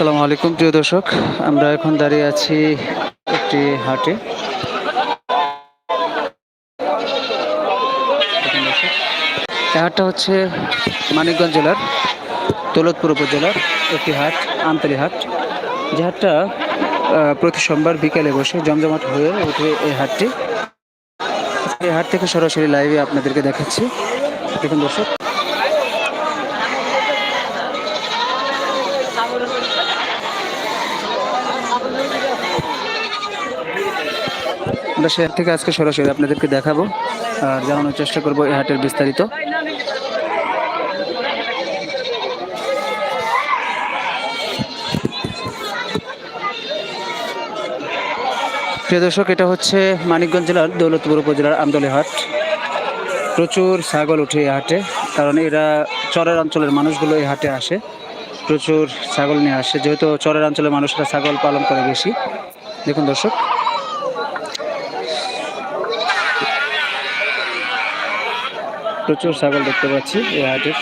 আসসালামু আলাইকুম, প্রিয় দর্শক। আমরা এখন দাঁড়িয়ে আছি একটি হাটে। হাটটা হচ্ছে মানিকগঞ্জ জেলার, দৌলতপুর উপজেলার একটি হাট, আমতলী হাট। যে হাটটা প্রতি সোমবার বিকেলে বসে জমজমাট হয়ে ওঠে এই হাটটি। এই হাট থেকে সরাসরি লাইভে আপনাদেরকে দেখাচ্ছি। দেখুন দর্শক। আমরা শহর থেকে আজকে সরাসরি আপনাদেরকে দেখাবো, আর জানানোর চেষ্টা করব এই হাটের বিস্তারিত। প্রিয় দর্শক, এটা হচ্ছে মানিকগঞ্জ জেলার দৌলতপুর উপজেলার আমদলি হাট। প্রচুর ছাগল উঠে এই হাটে, কারণ এরা চরের অঞ্চলের মানুষগুলো এই হাটে আসে। প্রচুর ছাগল নিয়ে আসে, যেহেতু চরের অঞ্চলের মানুষরা ছাগল পালন করে বেশি। দেখুন দর্শক প্রচুর ছাগল দেখতে পাচ্ছি এই হাটের।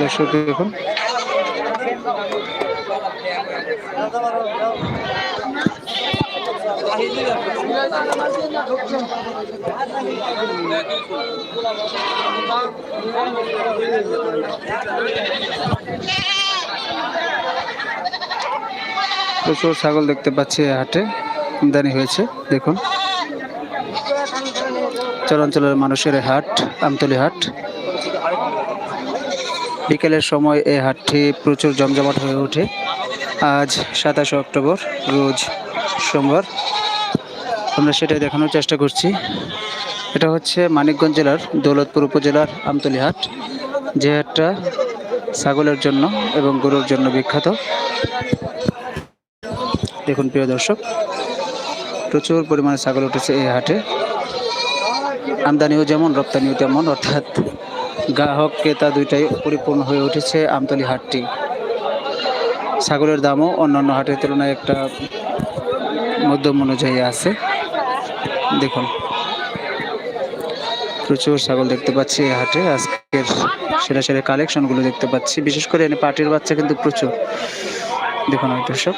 দর্শক দেখুন। প্রচুর ছাগল দেখতে পাচ্ছি হাটে। আমদানি হয়েছে দেখুন। চরাঞ্চলের মানুষের হাট, আমতলি হাট। বিকেলের সময় এই হাটটি প্রচুর জমজমাট হয়ে ওঠে। আজ সাতাশে অক্টোবর, রোজ সোমবার। আমরা সেটাই দেখানোর চেষ্টা করছি। এটা হচ্ছে মানিকগঞ্জ জেলার দৌলতপুর উপজেলার আমতলি হাট। যে হাটটা ছাগলের জন্য এবং গরুর জন্য বিখ্যাত। দেখুন প্রিয় দর্শক, প্রচুর পরিমাণে ছাগল উঠেছে এই হাটে। আমদানিও যেমন, রপ্তানিও তেমন, অর্থাৎ গ্রাহক, ক্রেতা দুইটাই পরিপূর্ণ হয়ে উঠেছে আমতলি হাটটি। ছাগলের দামও অন্যান্য হাটের তুলনায় একটা মধ্যম অনুযায়ী আছে। দেখুন, প্রচুর ছাগল দেখতে পাচ্ছি এই হাটে। আজকের সেরা সেরা কালেকশনগুলো দেখতে পাচ্ছি। বিশেষ করে এনে পাটির বাচ্চা কিন্তু প্রচুর। দেখুন, দর্শক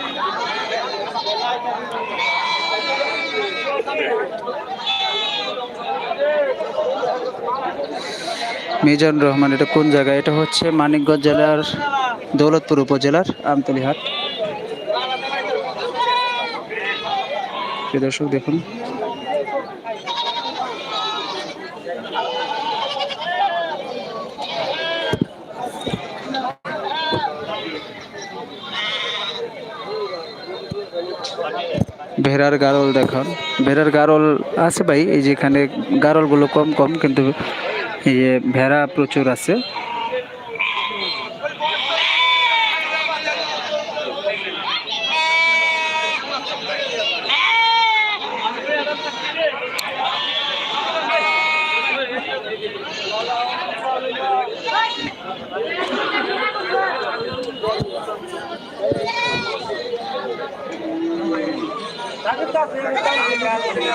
মিজান রহমান, এটা কোন জায়গায় এটা হচ্ছে মানিকগঞ্জ জেলার দৌলতপুর উপজেলার আমতলী হাট প্রিয় দর্শক, দেখুন। ভেড়ার গারল দেখান। ভেড়ার গারল আছে ভাই, এই যেখানে গারলগুলো কম কম, কিন্তু এই যে ভেড়া প্রচুর আছে প্রিয়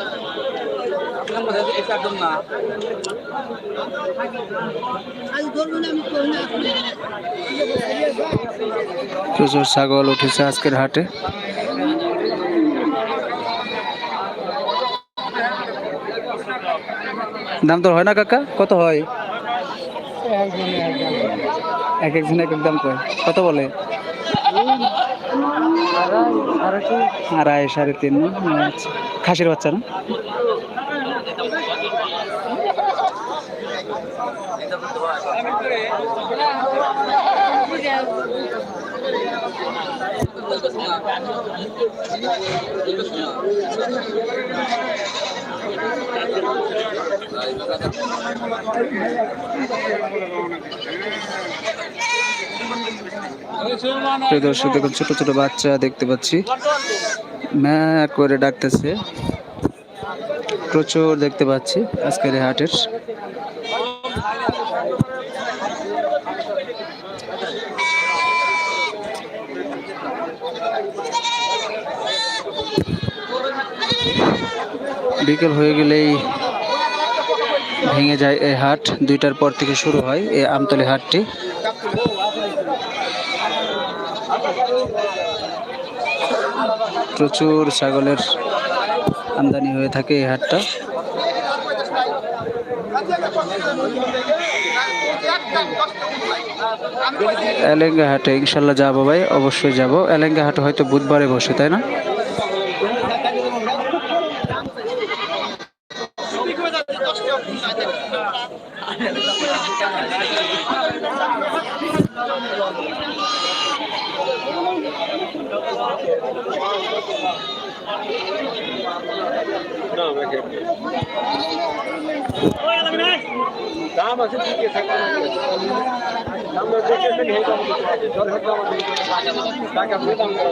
প্রচুর ছাগল উঠেছে আজকের হাটে। দাম তো হয় না কাকা? কত হয়? এক একজন এক এক দাম কয়। কত বলে? আড়াই, সাড়ে তিন। আচ্ছা। খাসির বাচ্চা না? দর্শক দেখুন ছোট ছোট বাচ্চা দেখতে পাচ্ছি। ম্যা করে ডাকতেছে। প্রচুর দেখতে পাচ্ছি আজকের এই হাটের। বিকেল হয়ে গেলেই ভেঙে যায় এই হাট। দুইটার পর থেকে শুরু হয় এই আমতলি হাটটি। প্রচুর ছাগলের আমদানি হয়ে থাকে এই হাটটা। এলেঙ্গা হাটে ইনশাল্লাহ যাব ভাই, অবশ্যই যাব। এলেঙ্গা হাটে হয়তো বুধবারে বসে, তাই না? দাম আছে ঠিকই থাকে দাম দেখেছেন এই দাম টাকা দিয়ে দাম টাকা দাম করা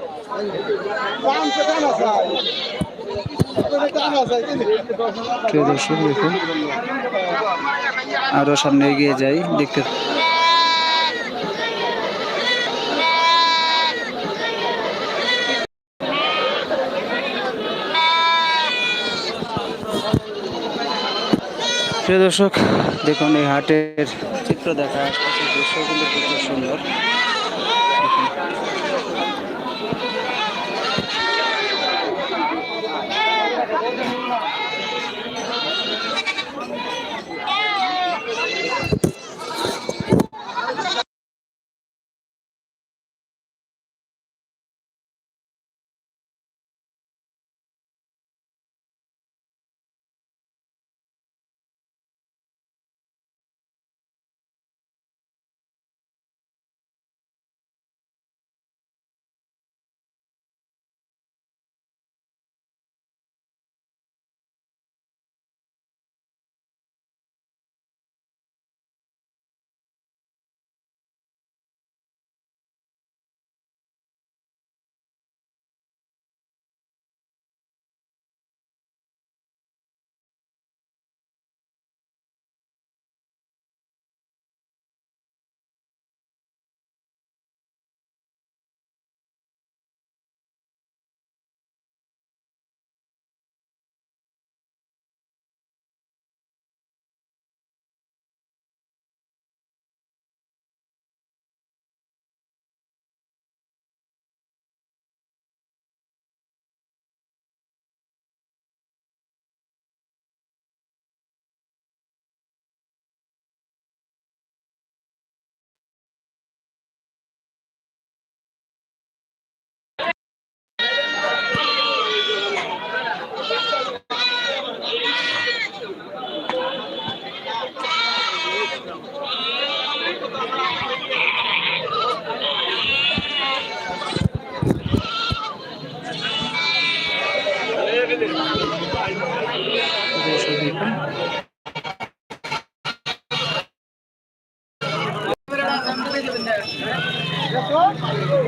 প্রিয় দেখুন। আরও সামনে এগিয়ে যাই, দেখতে প্রিয় দর্শক, দেখুন এই হাটের চিত্র দেখা দৃশ্য কিন্তু সুন্দর।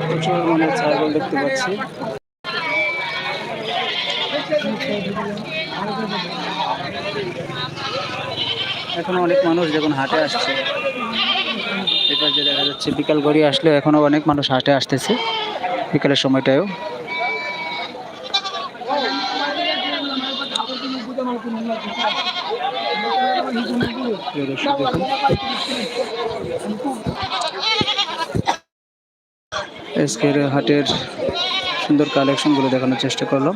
প্রচুর মানে ছাগল দেখতে পাচ্ছি এখনও অনেক মানুষ যখন হাটে আসছে এবার যে দেখা যাচ্ছে বিকাল গড়িয়ে আসলে এখনও অনেক মানুষ হাটে আসতেছে। বিকালের সময়টায়ও প্রিয় আজকের হাটের সুন্দর কালেকশনগুলো দেখানোর চেষ্টা করলাম।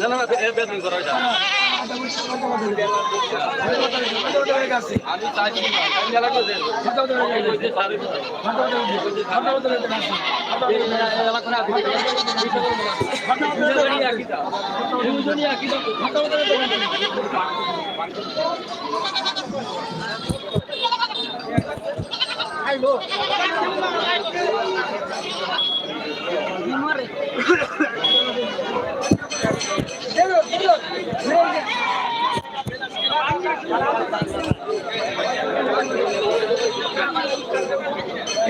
না না বেতন করা যায় আমি চাইছি আমি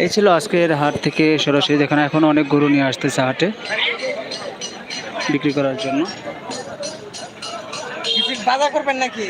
এই ছিল আজকের হাট থেকে সরাসরি দেখানো এখন অনেক গরু নিয়ে আসতেছে হাটে বিক্রি করার জন্য। বাজার করবেন নাকি?